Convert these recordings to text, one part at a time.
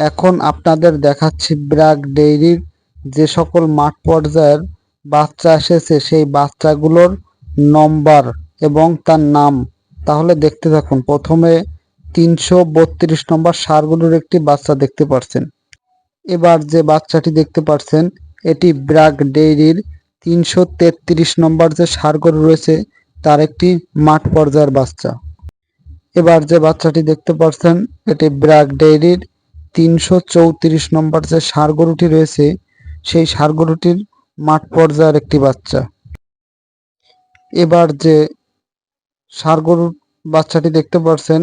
এখন আপনাদের দেখাচ্ছি ব্র্যাক ডেইরির যে সকল মাঠ পর্যায়ের বাচ্চা এসেছে, সেই বাচ্চাগুলোর নম্বর এবং তার নাম। তাহলে দেখতে থাকুন, প্রথমে তিনশো বত্রিশ নম্বর সারগুলোর একটি বাচ্চা দেখতে পাচ্ছেন এবার যে বাচ্চাটি দেখতে পাচ্ছেন এটি ব্র্যাক ডেইরির তিনশো তেত্রিশ নম্বর যে সারগরু রয়েছে, তার একটি মাঠ পর্যায়ের বাচ্চা। এবার যে বাচ্চাটি দেখতে পাচ্ছেন এটি ব্র্যাক ডেইরির তিনশো চৌত্রিশ নম্বর যে ষাঁড় গরুটি রয়েছে, সেই ষাঁড় গরুটির মাঠ পর্যায়ের একটি বাচ্চা। এবার যে ষাঁড় গরুর বাচ্চাটি দেখতে পাচ্ছেন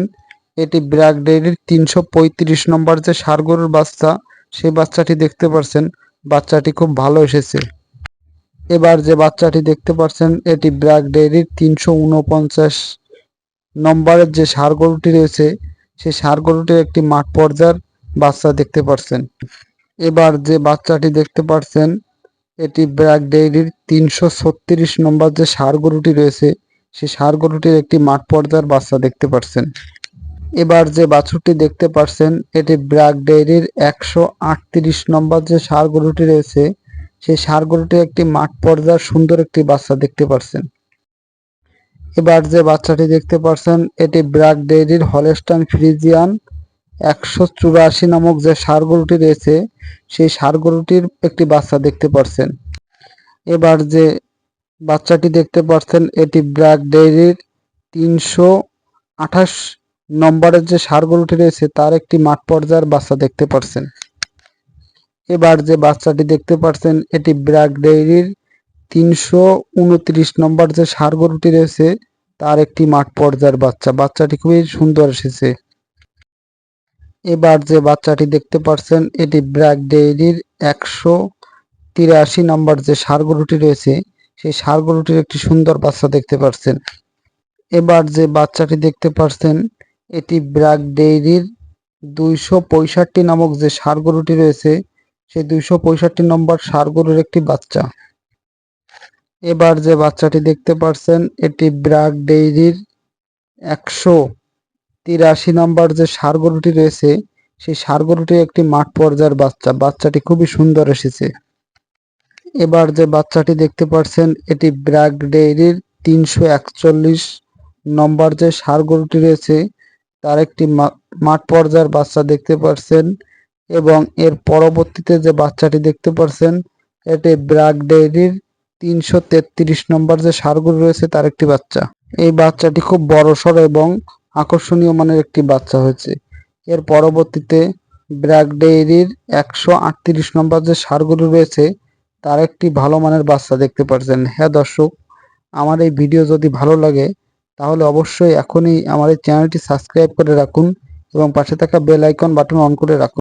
এটি ব্র্যাক ডেইরির তিনশো পঁয়ত্রিশ নম্বর যে ষাঁড় গরুর বাচ্চা, সেই বাচ্চাটি দেখতে পাচ্ছেন বাচ্চাটি খুব ভালো এসেছে। এবার যে বাচ্চাটি দেখতে পাচ্ছেন এটি ব্র্যাক ডেইরির তিনশো উনপঞ্চাশ নম্বরের যে ষাঁড় গরুটি রয়েছে, সেই ষাঁড় গরুটির একটি মাঠ পর্যায়ের বাচ্চা দেখতে পারছেন। এবার যে বাচ্চাটি দেখতে পারছেন, এটি ব্র্যাক ডেইরির তিনশো ছত্রিশ নম্বর যে সার গরুটি রয়েছে সেই সার গরুটির একটি মাঠ পর্যায়ের বাচ্চা দেখতে পারছেন। এবার যে বাছুরটি দেখতে পারছেন, এটি ব্র্যাক ডেইরির একশো আটত্রিশ নম্বর যে ষাঁড় গরুটি রয়েছে সেই ষাঁড় গরুটির একটি মাঠ পর্যায়ের সুন্দর একটি বাচ্চা দেখতে পারছেন। এবার যে বাচ্চাটি দেখতে পারছেন, এটি ব্র্যাক ডেইরির হলেস্টাইন ফ্রিজিয়ান একশো চুরাশি নামক যে ষাঁড় গরুটি রয়েছে, সেই ষাঁড় গরুটির একটি বাচ্চা দেখতে পাচ্ছেন এবার যে বাচ্চাটি দেখতে পাচ্ছেন এটি ব্র্যাক ডেইরির তিনশো আঠাশ নম্বরের যে ষাঁড় গরুটি রয়েছে, তার একটি মাঠ পর্যায়ের বাচ্চা দেখতে পাচ্ছেন এবার যে বাচ্চাটি দেখতে পাচ্ছেন এটি ব্র্যাক ডেইরির তিনশো উনত্রিশ নম্বর যে ষাঁড় গরুটি রয়েছে, তার একটি মাঠ পর্যায়ের বাচ্চা। বাচ্চাটি খুবই সুন্দর এসেছে। এবার যে বাচ্চাটি দেখতে পাচ্ছেন এটি ব্র্যাক ডেইরির একশো তিরাশি নম্বর যে ষাঁড় গরুটি রয়েছে, সেই ষাঁড় গরুটির একটি সুন্দর বাচ্চা দেখতে পাচ্ছেন এবার যে বাচ্চাটি দেখতে পাচ্ছেন এটি ব্র্যাক ডেইরির দুইশো পঁয়ষট্টি নামক যে ষাঁড় গরুটি রয়েছে, সেই দুইশো পঁয়ষট্টি নম্বর ষাঁড় গরুর একটি বাচ্চা। এবার যে বাচ্চাটি দেখতে পাচ্ছেন এটি ব্র্যাক ডেইরির একশো তিরাশি নম্বর যে ষাঁড় গরুটি রয়েছে, সেই ষাঁড় গরুটির একটি মাঠ পর্যায়ের বাচ্চা। বাচ্চাটি খুবই সুন্দর এসেছে। এবার যে বাচ্চাটি দেখতে পাচ্ছেন, এটি ব্র্যাক ডেইরির তিনশো একচল্লিশ নম্বর যে ষাঁড় গরুটি রয়েছে, তার একটি মাঠ পর্যায়ের বাচ্চা দেখতে পাচ্ছেন এবং এর পরবর্তীতে যে বাচ্চাটি দেখতে পাচ্ছেন, এটি ব্র্যাক ডেইরির তিনশো তেত্রিশ নম্বর যে গরু রয়েছে, তার একটি বাচ্চা। এই বাচ্চাটি খুব বড়সড় এবং আকর্ষণীয় মানের একটি বাচ্চা হয়েছে। এর পরবর্তীতে ব্র্যাক ডেইরির একশো আটত্রিশ নম্বর যে সারগুলো রয়েছে, তার একটি ভালো মানের বাচ্চা দেখতে পাচ্ছেন হ্যাঁ দর্শক, আমার এই ভিডিও যদি ভালো লাগে, তাহলে অবশ্যই এখনই আমার এই চ্যানেলটি সাবস্ক্রাইব করে রাখুন এবং পাশে থাকা বেল আইকন বাটন অন করে রাখুন।